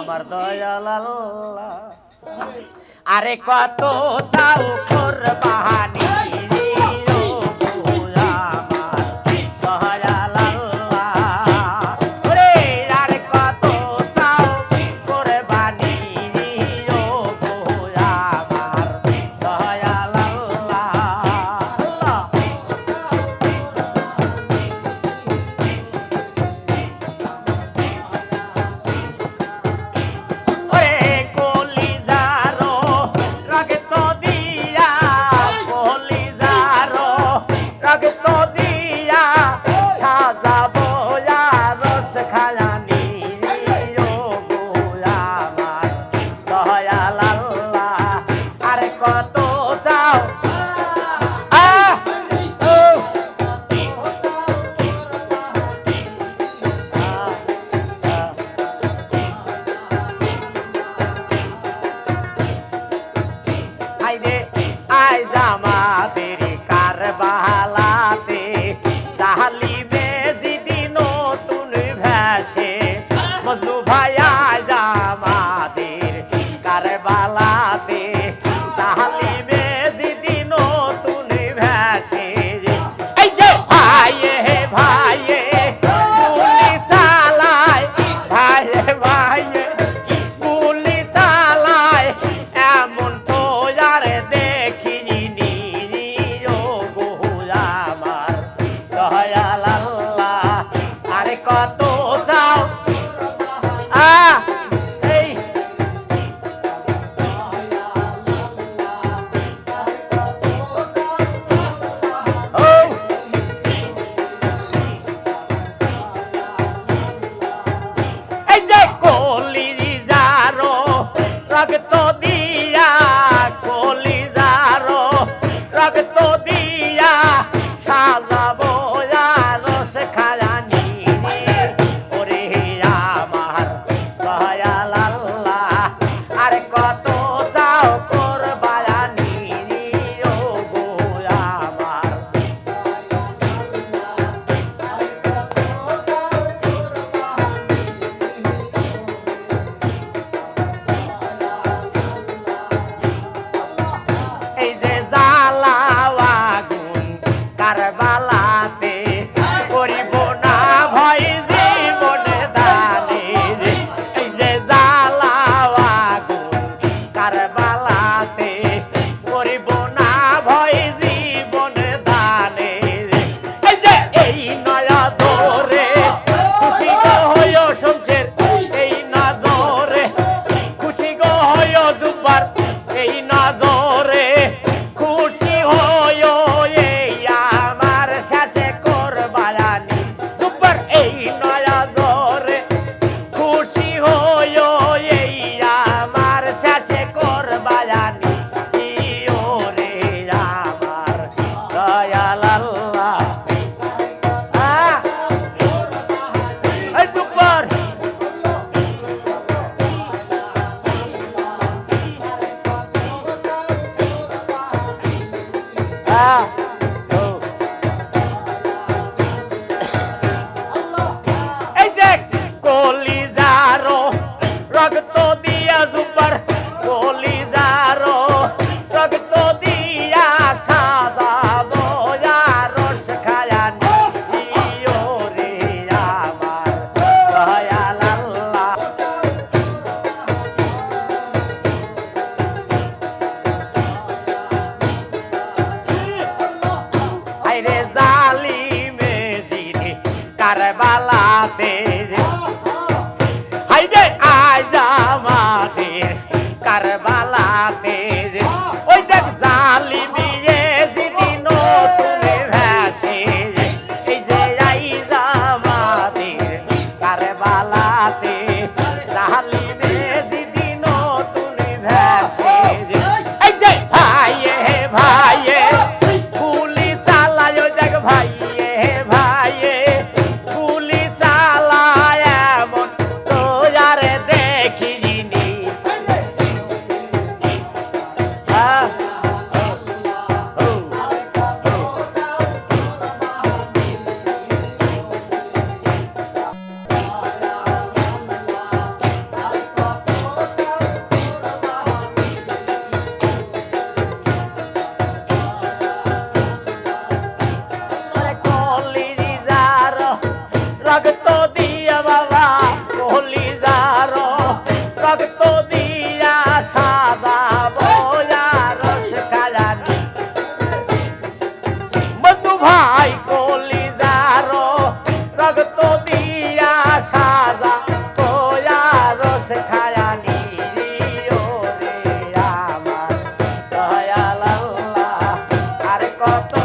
আমার দয়াল আল্লাহ। আরে কত চাও কোরবানি আসে। মজনু ভাইয়া falar, tem moribunda. Ah. Bata.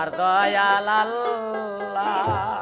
আমার দয়াল আল্লাহ